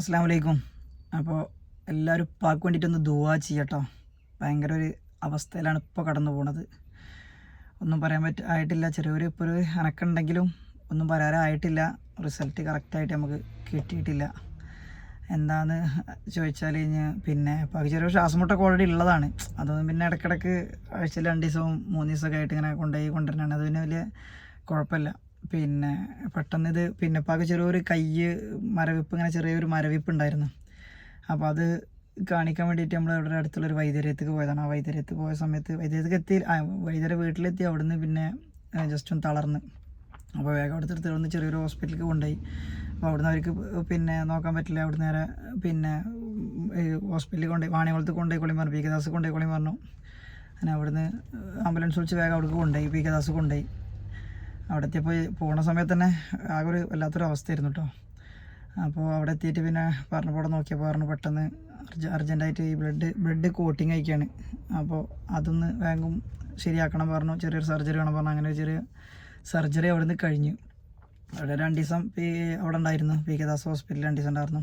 അസ്സാം വലൈക്കും അപ്പോൾ എല്ലാവരും ഉപ്പാക്ക് വേണ്ടിയിട്ടൊന്ന് ദുവാ ചെയ്യട്ടോ. ഭയങ്കര ഒരു അവസ്ഥയിലാണ് ഇപ്പോൾ കടന്നു പോണത്. ഒന്നും പറയാൻ പറ്റ ആയിട്ടില്ല. ചെറിയൊരു ഇപ്പോൾ ഒരു അനക്കുണ്ടെങ്കിലും ഒന്നും പറയാറായിട്ടില്ല. റിസൾട്ട് കറക്റ്റായിട്ട് നമുക്ക് കിട്ടിയിട്ടില്ല. എന്താന്ന് ചോദിച്ചാൽ പിന്നെ ഉപ്പാക്ക് ചെറിയ ശ്വാസമുട്ടൊക്കെ ഓൾറെഡി ഉള്ളതാണ്. അതൊന്നും പിന്നെ ഇടയ്ക്കിടയ്ക്ക് ആഴ്ചയിൽ രണ്ട് ദിവസവും മൂന്ന് ദിവസമൊക്കെ ആയിട്ട് ഇങ്ങനെ കൊണ്ടുപോയി കൊണ്ടുവരണതാണ്. അത് പിന്നെ വലിയ കുഴപ്പമില്ല. പിന്നെ പെട്ടെന്ന് ഇത് പിന്നെ ഉപ്പാക്ക് ചെറിയൊരു കൈ മരവിപ്പ് ഇങ്ങനെ ചെറിയൊരു മരവിപ്പ് ഉണ്ടായിരുന്നു. അപ്പോൾ അത് കാണിക്കാൻ വേണ്ടിയിട്ട് നമ്മൾ ഇവിടെ അടുത്തുള്ളൊരു വൈദ്യരത്തേക്ക് പോയതാണ്. ആ വൈദ്യരത്ത് പോയ സമയത്ത് വൈദ്യരത്തേക്ക് എത്തി വൈദ്യരെ വീട്ടിലെത്തി അവിടുന്ന് പിന്നെ ജസ്റ്റ് ഒന്ന് തളർന്ന്. അപ്പോൾ വേഗം അവിടുത്തെ ഒന്ന് ചെറിയൊരു ഹോസ്പിറ്റലിലേക്ക് കൊണ്ടുപോയി. അപ്പോൾ അവിടുന്ന് അവർക്ക് പിന്നെ നോക്കാൻ പറ്റില്ല. അവിടുന്ന് നേരെ പിന്നെ ഹോസ്പിറ്റലിൽ കൊണ്ടുപോയി വാണികുളത്ത് കൊണ്ടുപോയിക്കോളി പറഞ്ഞു. പി കെ ദാസ് കൊണ്ടുപോയി കൊള്ളി പറഞ്ഞു. അങ്ങനെ അവിടുന്ന് ആംബുലൻസ് വിളിച്ച് വേഗം അവിടേക്ക് കൊണ്ടുപോയി. പി കെ ദാസ് കൊണ്ടുപോയി. അവിടെ എത്തിയപ്പോൾ പോകുന്ന സമയത്ത് തന്നെ ആകെ ഒരു വല്ലാത്തൊരു അവസ്ഥയായിരുന്നു കേട്ടോ അപ്പോൾ അവിടെ എത്തിയിട്ട് പിന്നെ പറഞ്ഞപ്പോൾ നോക്കിയപ്പോൾ പറഞ്ഞു പെട്ടെന്ന് അർജ അർജന്റായിട്ട് ഈ ബ്ലഡ് ബ്ലഡ് കോട്ടിങ് അയക്കുകയാണ് അപ്പോൾ അതൊന്ന് വേഗം ശരിയാക്കണം പറഞ്ഞു. ചെറിയൊരു സർജറി വേണം പറഞ്ഞു. അങ്ങനെ ചെറിയ സർജറി അവിടെ നിന്ന് കഴിഞ്ഞു. അവിടെ രണ്ട് ദിവസം പി അവിടെ ഉണ്ടായിരുന്നു. പി കെ ദാസ് ഹോസ്പിറ്റലിൽ രണ്ട് ദിവസം ഉണ്ടായിരുന്നു.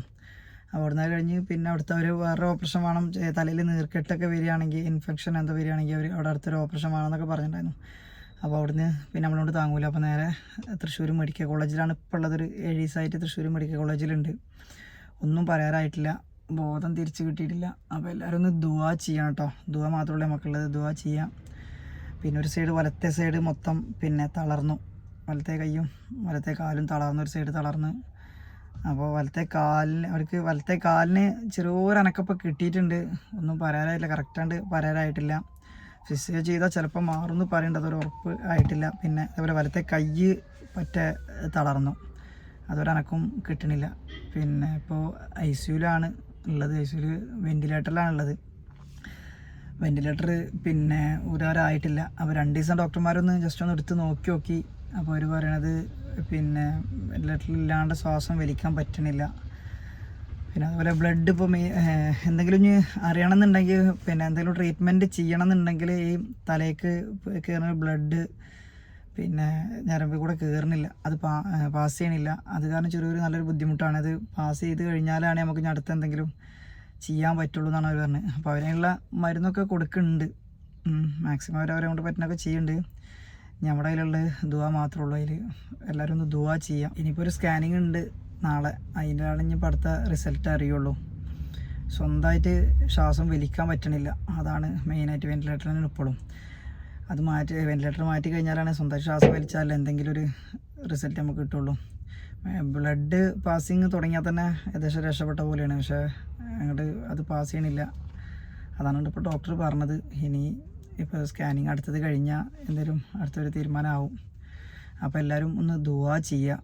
അവിടെ നിന്ന് കഴിഞ്ഞ് പിന്നെ അവിടുത്തെ അവർ വേറെ ഓപ്പറേഷൻ വേണം. തലയിൽ നീർക്കെട്ടൊക്കെ വരികയാണെങ്കിൽ ഇൻഫെക്ഷൻ എന്തോ വരികയാണെങ്കിൽ അവർ അവിടെ അടുത്തൊരു ഓപ്പറേഷൻ വേണമെന്നൊക്കെ പറഞ്ഞിട്ടുണ്ടായിരുന്നു. അപ്പോൾ അവിടുന്ന് പിന്നെ നമ്മളോട് താങ്ങൂല. അപ്പോൾ നേരെ തൃശ്ശൂർ മെഡിക്കൽ കോളേജിലാണ് ഇപ്പോൾ ഉള്ളതൊരു ഏഴ് ദിവസമായിട്ട് തൃശ്ശൂർ മെഡിക്കൽ കോളേജിലുണ്ട്. ഒന്നും പറയാറായിട്ടില്ല. ബോധം തിരിച്ചു കിട്ടിയിട്ടില്ല. അപ്പോൾ എല്ലാവരും ഒന്ന് ദുവാ ചെയ്യാം കേട്ടോ ദുവാ മാത്രമല്ല നമുക്കുള്ളത് ദുവാ ചെയ്യാം. പിന്നെ ഒരു സൈഡ് വലത്തെ സൈഡ് മൊത്തം പിന്നെ തളർന്നു. വലത്തെ കൈയും വലത്തെ കാലും തളർന്നു. ഒരു സൈഡ് തളർന്ന്. അപ്പോൾ വലത്തെ കാലിന് അവർക്ക് വലത്തെ കാലിന് ചെറിയൊരു അനക്കപ്പം കിട്ടിയിട്ടുണ്ട്. ഒന്നും പറയാനായിട്ടില്ല കറക്റ്റാണ്ട് പറയാനായിട്ടില്ല ഫിസിയോ ചെയ്താൽ ചിലപ്പോൾ മാറുമെന്ന് പറയേണ്ടത് ഒരു ഉറപ്പ് ആയിട്ടില്ല. പിന്നെ അതുപോലെ വലത്തെ കൈ പറ്റ തളർന്നു. അതൊരനക്കും കിട്ടണില്ല. പിന്നെ ഇപ്പോൾ ഐ സിയുലാണ് ഉള്ളത്. ഐ സിയുൽ വെന്റിലേറ്ററിലാണ് ഉള്ളത് വെന്റിലേറ്റർ പിന്നെ ഒരാരായിട്ടില്ല. അപ്പോൾ രണ്ട് ദിവസം ഡോക്ടർമാരൊന്ന് ജസ്റ്റ് ഒന്ന് എടുത്ത് നോക്കി നോക്കി. അപ്പോൾ അവർ പറയണത് പിന്നെ വെന്റിലേറ്ററിൽ ഇല്ലാണ്ട് ശ്വാസം വലിക്കാൻ പറ്റണില്ല. പിന്നെ അതുപോലെ ബ്ലഡ് ഇപ്പോൾ എന്തെങ്കിലും ഇനി അറിയണമെന്നുണ്ടെങ്കിൽ പിന്നെ എന്തെങ്കിലും ട്രീറ്റ്മെന്റ് ചെയ്യണമെന്നുണ്ടെങ്കിൽ ഈ തലേക്ക് കയറുന്ന ബ്ലഡ് പിന്നെ ഞരമ്പിൽ കൂടെ കയറുന്നില്ല. അത് പാ പാസ് ചെയ്യണില്ല. അത് കാരണം ചെറിയൊരു നല്ലൊരു ബുദ്ധിമുട്ടാണ്. അത് പാസ് ചെയ്ത് കഴിഞ്ഞാലാണ് നമുക്ക് ഇനി അടുത്ത് എന്തെങ്കിലും ചെയ്യാൻ പറ്റുള്ളൂ എന്നാണ് അവർ പറഞ്ഞത്. അപ്പോൾ അതിനുള്ള മരുന്നൊക്കെ കൊടുക്കുന്നുണ്ട്. മാക്സിമം അവർ അവരെ കൊണ്ട് പറ്റുന്നൊക്കെ ചെയ്യുന്നുണ്ട്. നമ്മുടെ കയ്യിലുള്ള ദുവ മാത്രമേ ഉള്ളൂ. അതിൽ എല്ലാവരും ഒന്ന് ദുവ ചെയ്യാം. ഇനിയിപ്പോൾ ഒരു സ്കാനിങ് ഉണ്ട്. നാളെ. അതിന്റെയാണ് ഇപ്പോൾ അടുത്ത റിസൾട്ട് അറിയുള്ളൂ. സ്വന്തമായിട്ട് ശ്വാസം വലിക്കാൻ പറ്റണില്ല. അതാണ് മെയിനായിട്ട് വെന്റിലേറ്ററിന് ഇപ്പോഴും. അത് മാറ്റി വെന്റിലേറ്റർ മാറ്റി കഴിഞ്ഞാലാണ് സ്വന്തമായിട്ട് ശ്വാസം വലിച്ചാൽ എന്തെങ്കിലും ഒരു റിസൾട്ട് നമുക്ക് കിട്ടുള്ളൂ. ബ്ലഡ് പാസിങ് തുടങ്ങിയാൽ തന്നെ ഏകദേശം രക്ഷപ്പെട്ട പോലെയാണ്. പക്ഷേ അങ്ങോട്ട് അത് പാസ് ചെയ്യണില്ല. അതാണ് ഇപ്പോൾ ഡോക്ടർ പറഞ്ഞത്. ഇനി ഇപ്പോൾ സ്കാനിങ് അടുത്തത് കഴിഞ്ഞാൽ എന്തെങ്കിലും അടുത്തൊരു തീരുമാനമാവും. അപ്പോൾ എല്ലാവരും ഒന്ന് ദുവാ ചെയ്യുക.